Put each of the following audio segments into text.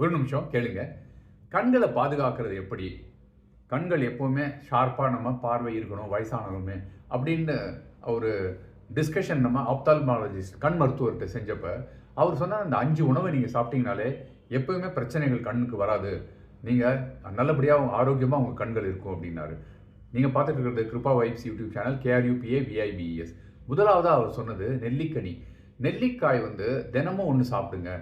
ஒரு நிமிஷம் கேளுங்க. கண்களை பாதுகாக்கிறது எப்படி? கண்கள் எப்போவுமே ஷார்ப்பாக நம்ம பார்வை இருக்கணும் வயசானவங்களுமே அப்படின்னு ஒரு டிஸ்கஷன் நம்ம ஆப்தால்மாலஜிஸ்ட் கண் மருத்துவர்கிட்ட செஞ்சப்போ அவர் சொன்னால் அந்த அஞ்சு உணவை நீங்கள் சாப்பிட்டீங்கனாலே எப்போயுமே பிரச்சனைகள் கண்ணுக்கு வராது. நீங்கள் நல்லபடியாக ஆரோக்கியமாக உங்கள் கண்கள் இருக்கும் அப்படின்னாரு. நீங்கள் பார்த்துட்டு இருக்கிறது Krupa vibes YouTube channel KRUPA VIBS முதலாவதாக அவர் சொன்னது நெல்லிக்கனி. நெல்லிக்காய் வந்து தினமும் ஒன்று சாப்பிடுங்க.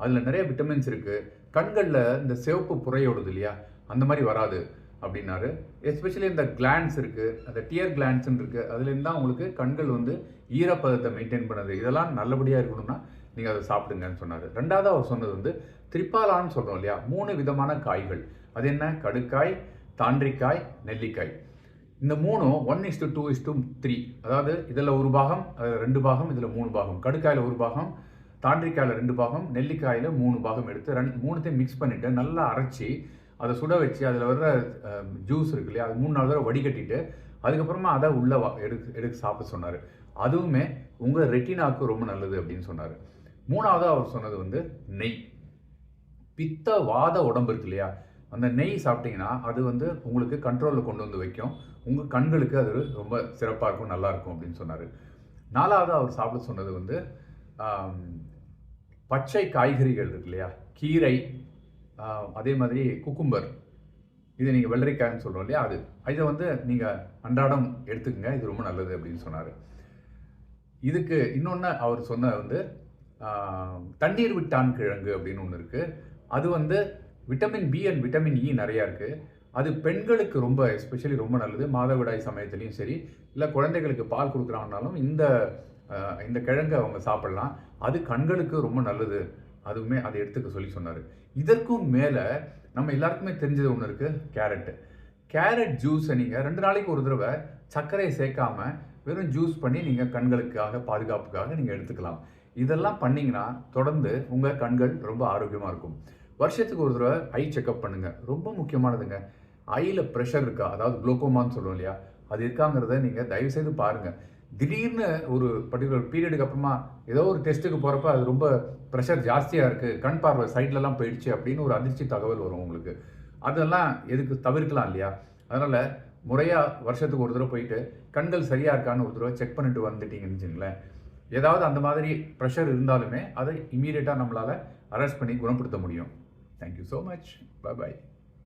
அதில் நிறைய விட்டமின்ஸ் இருக்குது கண்களில் இந்த சிவப்பு புறையோடுது இல்லையா? அந்த மாதிரி வராது அப்படின்னாரு. எஸ்பெஷலி இந்த கிளான்ஸ் இருக்குது அந்த டியர் கிளான்ஸ்ன்னு இருக்குது அதுலேருந்து தான் உங்களுக்கு கண்கள் வந்து ஈரப்பதத்தை மெயின்டைன் பண்ணுது. இதெல்லாம் நல்லபடியாக இருக்கணும்னா நீங்கள் அதை சாப்பிடுங்கன்னு சொன்னார். ரெண்டாவது அவர் சொன்னது வந்து திரிப்பாலான்னு சொல்கிறோம் இல்லையா? மூணு விதமான காய்கள். அது என்ன? கடுக்காய் தாண்டிக்காய் நெல்லிக்காய். இந்த மூணும் one is to two is to three அதாவது இதில் ஒரு பாகம் அதில் ரெண்டு பாகம் இதில் மூணு பாகம். கடுக்காயில் ஒரு பாகம் தாண்டிக்காயில் ரெண்டு பாகம் நெல்லிக்காயில் மூணு பாகம் எடுத்து ரெண்டு மூணுத்தையும் மிக்ஸ் பண்ணிவிட்டு நல்லா அரைச்சி அதை சுட வச்சு அதில் வர்ற ஜூஸ் இருக்கு இல்லையா அது மூணு நாலு தடவை வடிகட்டிட்டு அதுக்கப்புறமா அதை உள்ளே எடுத்து எடுத்து சாப்பிட சொன்னார். அதுவுமே உங்கள் ரெட்டினாவுக்கு ரொம்ப நல்லது அப்படின்னு சொன்னார். மூணாவது அவர் சொன்னது வந்து நெய். பித்த வாத உடம்பு இருக்கு இல்லையா அந்த நெய் சாப்பிட்டீங்கன்னா அது வந்து உங்களுக்கு கண்ட்ரோலில் கொண்டு வந்து வைக்கும். உங்கள் கண்களுக்கு அது ரொம்ப சிறப்பாக இருக்கும் நல்லாயிருக்கும் அப்படின்னு சொன்னார். நாலாவது அவர் சாப்பிட சொன்னது வந்து பச்சை காய்கறிகள் இருக்கு இல்லையா? கீரை அதே மாதிரி குக்கும்பர் இது நீங்கள் வெள்ளரிக்காய்ன்னு சொல்கிறோம் இல்லையா? அது. இதை வந்து நீங்கள் அன்றாடம் எடுத்துக்கங்க. இது ரொம்ப நல்லது அப்படின்னு சொன்னார். இதுக்கு இன்னொன்று அவர் சொன்ன வந்து தண்ணீர் விட்டான் கிழங்கு அப்படின்னு ஒன்று இருக்குது அது வந்து vitamin B and vitamin E நிறையா இருக்குது அது பெண்களுக்கு ரொம்ப எஸ்பெஷலி ரொம்ப நல்லது. மாதவிடாய் சமயத்துலேயும் சரி இல்லை குழந்தைகளுக்கு பால் கொடுக்குறாங்கனாலும் இந்த இந்த கிழங்கை அவங்க சாப்பிடலாம். அது கண்களுக்கு ரொம்ப நல்லது. அதுவுமே அதை எடுத்துக்க சொல்லி சொன்னார். இதற்கும் மேலே நம்ம எல்லாருக்குமே தெரிஞ்சது ஒன்று இருக்குது கேரட்டு. கேரட் ஜூஸை நீங்கள் ரெண்டு நாளைக்கு ஒரு தடவை சர்க்கரையை சேர்க்காம வெறும் ஜூஸ் பண்ணி நீங்கள் கண்களுக்காக பாதுகாப்புக்காக நீங்கள் எடுத்துக்கலாம். இதெல்லாம் பண்ணிங்கன்னா தொடர்ந்து உங்கள் கண்கள் ரொம்ப ஆரோக்கியமாக இருக்கும். வருஷத்துக்கு ஒரு தடவை ஐ செக்அப் பண்ணுங்கள் ரொம்ப முக்கியமானதுங்க. ஐயில் ப்ரெஷர் இருக்கா? அதாவது குளோக்கோமான்னு சொல்லுவோம் இல்லையா? அது இருக்காங்கிறத நீங்கள் தயவுசெய்து பாருங்கள் திடீர்னு ஒரு பர்டிகுலர் பீரியடுக்கு அப்புறமா ஏதோ ஒரு டெஸ்ட்டுக்கு போகிறப்ப அது ரொம்ப ப்ரெஷர் ஜாஸ்தியாக இருக்குது கண் பார்வை சைட்லலாம் போயிடுச்சு அப்படின்னு ஒரு அதிர்ச்சி தகவல் வரும் உங்களுக்கு. அதெல்லாம் எதுக்கு தவிர்க்கலாம் இல்லையா? அதனால் முறையாக வருஷத்துக்கு ஒரு தடவை போயிட்டு கண்கள் சரியாக இருக்கான்னு ஒரு தடவை செக் பண்ணிட்டு வந்துட்டீங்கன்னு வச்சுங்களேன் ஏதாவது அந்த மாதிரி ப்ரெஷர் இருந்தாலுமே அதை இமீடியட்டாக நம்மளால் அரெஸ்ட் பண்ணி குணப்படுத்த முடியும். Thank you so much bye bye